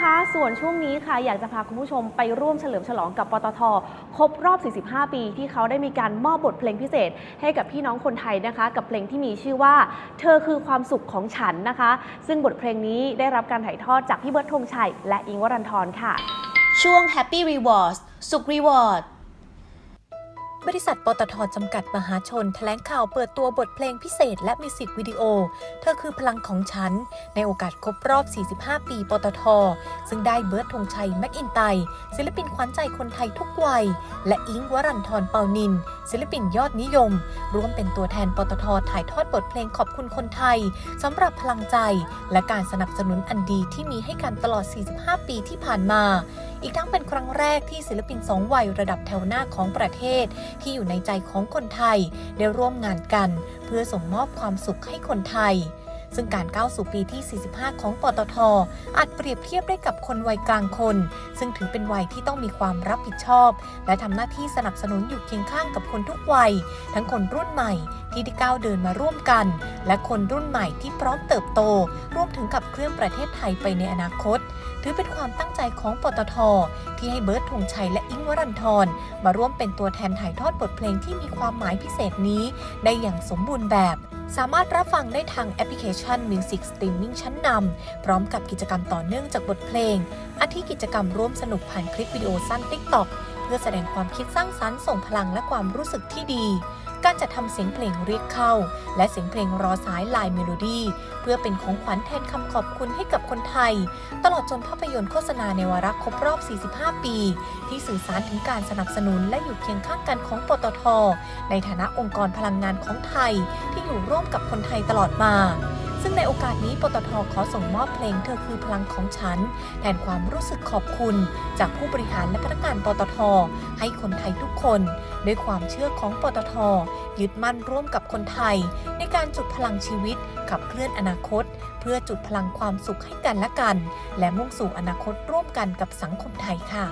คะ ส่วนช่วงนี้ค่ะ อยากจะพาคุณผู้ชมไปร่วมเฉลิมฉลองกับปตท ครบรอบ 45 ปี ที่เขาได้มีการมอบบทเพลงพิเศษ ให้กับพี่น้องคนไทยนะคะ กับเพลงที่มีชื่อว่า เธอคือความสุขของฉันนะคะ ซึ่งบทเพลงนี้ได้รับการถ่ายทอดจากพี่เบิร์ดธงชัย และอิงวรันทรค่ะ ช่วง Happy Rewards สุข Reward บริษัทปตทจำกัดมหาชน แถลงข่าวเปิดตัวบทเพลงพิเศษ และมิวสิกวิดีโอ เธอคือพลังของฉัน ในโอกาสครบรอบ 45 ปี ปตท ซึ่งได้เบิร์ดธงชัย แม็กอินไต ศิลปินขวัญใจคนไทยทุกวัย และอิงค์วรันทรเปานิน ศิลปินยอดนิยม ร่วมเป็นตัวแทนปตท ถ่ายทอดบทเพลงขอบคุณคนไทยสำหรับพลังใจ และการสนับสนุนอันดีที่มีให้กันตลอด 45 ปีที่ผ่านมา อีกทั้งเป็นครั้งแรกที่ศิลปินสองวัยระดับแถวหน้าของประเทศที่อยู่ในใจของคนไทย ได้ร่วมงานกัน เพื่อส่งมอบความสุขให้คนไทย ซึ่งการก้าวสู่ปีที่ 45 ของปตท อาจเปรียบเทียบได้กับคนวัยกลางคน ซึ่งถือเป็นวัยที่ต้องมีความรับผิดชอบ และทำหน้าที่สนับสนุนอยู่เคียงข้างกับคนทุกวัย ทั้งคนรุ่นใหม่ที่ได้ก้าวเดินมาร่วมกัน และคนรุ่นใหม่ที่พร้อมเติบโต ร่วมถึงกับเคลื่อนประเทศไทยไปในอนาคต ถือเป็นความตั้งใจของปตท ที่ให้เบิร์ดธงชัยและอิงวรันทรมาร่วมเป็นตัวแทนถ่ายทอดบทเพลงที่มีความหมายพิเศษนี้ ได้อย่างสมบูรณ์แบบ สามารถรับฟังได้ทางแอปพลิเคชัน Music Streaming ชั้นนำพร้อมกับกิจกรรมต่อเนื่องจากบทเพลง อาทิกิจกรรมร่วมสนุกผ่านคลิปวิดีโอสั้น TikTok เพื่อแสดงความคิดสร้างสรรค์ส่งพลังและความรู้สึกที่ดี การจัดทำเสียงเพลงเรียกเข้า และเสียงเพลงรอสายลายเมโลดี้ เพื่อเป็นของขวัญแทนคำขอบคุณให้กับคนไทย ตลอดจนภาพยนตร์โฆษณาในวาระครบรอบ 45 ปี ที่สื่อสารถึงการสนับสนุนและอยู่เคียงข้างกันของปตท ในฐานะองค์กรพลังงานของไทย ที่อยู่ร่วมกับคนไทยตลอดมา ซึ่งในโอกาสนี้ปตทขอส่งมอบเพลงเธอคือพลังของฉัน แทนความรู้สึกขอบคุณ จากผู้บริหารและพนักงานปตท ให้คนไทยทุกคน ด้วยความเชื่อของปตท ยึดมั่นร่วมกับคนไทย ในการจุดพลังชีวิต ขับเคลื่อนอนาคต เพื่อจุดพลังความสุขให้กันและกัน และมุ่งสู่อนาคตร่วมกันกับสังคมไทยค่ะ